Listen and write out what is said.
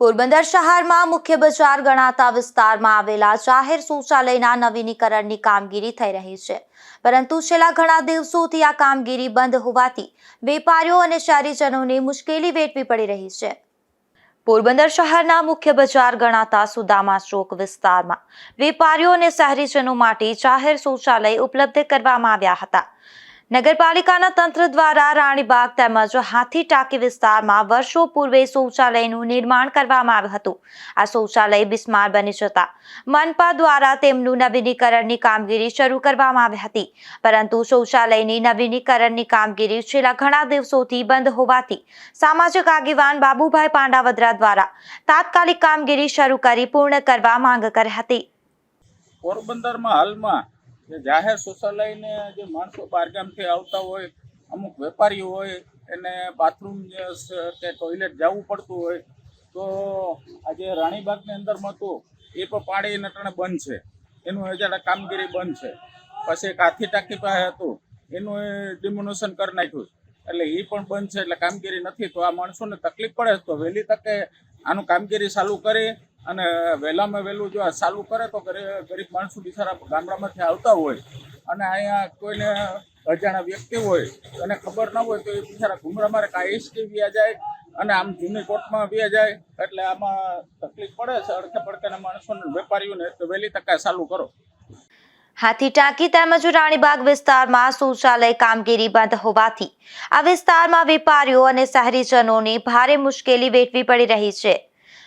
પોરબંદર શહેરમાં મુખ્ય બજાર ગણાતા વિસ્તારમાં આવેલા જાહેર શૌચાલયના નવીનીકરણની કામગીરી થઈ રહી છે. પરંતુ છેલ્લા ઘણા દિવસોથી આ કામગીરી બંધ હોવાથી વેપારીઓ અને શહેરીજનોને મુશ્કેલી વેઠવી પડી રહી છે. પોરબંદર શહેરના મુખ્ય બજાર ગણાતા સુદામા ચોક વિસ્તારમાં વેપારીઓ અને શહેરીજનો માટે જાહેર શૌચાલય ઉપલબ્ધ કરવામાં આવ્યા હતા. નગરપાલિકાના તંત્ર દ્વારા રાણીબાગ તેમજ હાથી ટાંકી વિસ્તારમાં વર્ષો પૂર્વે શૌચાલયનું નિર્માણ કરવામાં આવ્યું હતું. આ શૌચાલય બિસ્માર બની જતા મનપા દ્વારા તેમનું નવીનીકરણની કામગીરી શરૂ કરવામાં આવી હતી. પરંતુ શૌચાલયની નવીનીકરણની કામગીરી છેલ્લા ઘણા દિવસોથી બંધ હોવાથી સામાજિક આગેવાન બાબુભાઈ પાંડાવદરા દ્વારા તાત્કાલિક કામગીરી શરૂ કરી પૂર્ણ કરવા માંગ કરી હતી. પોરબંદરમાં હાલમાં જે જાહેર શૌચાલયને જે માણસો બહારગામથી આવતા હોય, અમુક વેપારીઓ હોય, એને બાથરૂમ કે ટોયલેટ જવું પડતું હોય, તો આજે રાણીબાગની અંદરમાં મતું એ પણ પાણી નટણે બંધ છે. એનું હજાર કામગીરી બંધ છે. પછી એક હાથી ટાંકી પાસે હતું. એનું ડિમોનેશન કરી નાખ્યું એટલે એ પણ બંધ છે, એટલે કામગીરી નથી. તો આ માણસોને તકલીફ પડે તો વહેલી તકે આનું કામગીરી ચાલુ કરી અને વહેલામાં વહેલું જો ચાલુ કરે તો ગરી- ગરીબ માણસો બિચારા ગામડામાંથી આવતા હોય અને અહીંયા કોઈને અજાણા વ્યક્તિ હોય એને ખબર ન હોય તો એ બિચારા ઘૂમરા મારે કાંઈ એસટી વ્યા જાય અને આમ જૂની કોર્ટમાં વ્યા જાય એટલે આમાં તકલીફ પડે છે અડકે પડકેના માણસોને વેપારીઓને તો વહેલી તકે ચાલુ કરો. હાથી ટાંકી તેમજ રાણીબાગ વિસ્તારમાં શૌચાલય કામગીરી બંધ હોવાથી આ વિસ્તારમાં વેપારીઓ અને શહેરીજનોને ભારે મુશ્કેલી વેઠવી પડી રહી છે.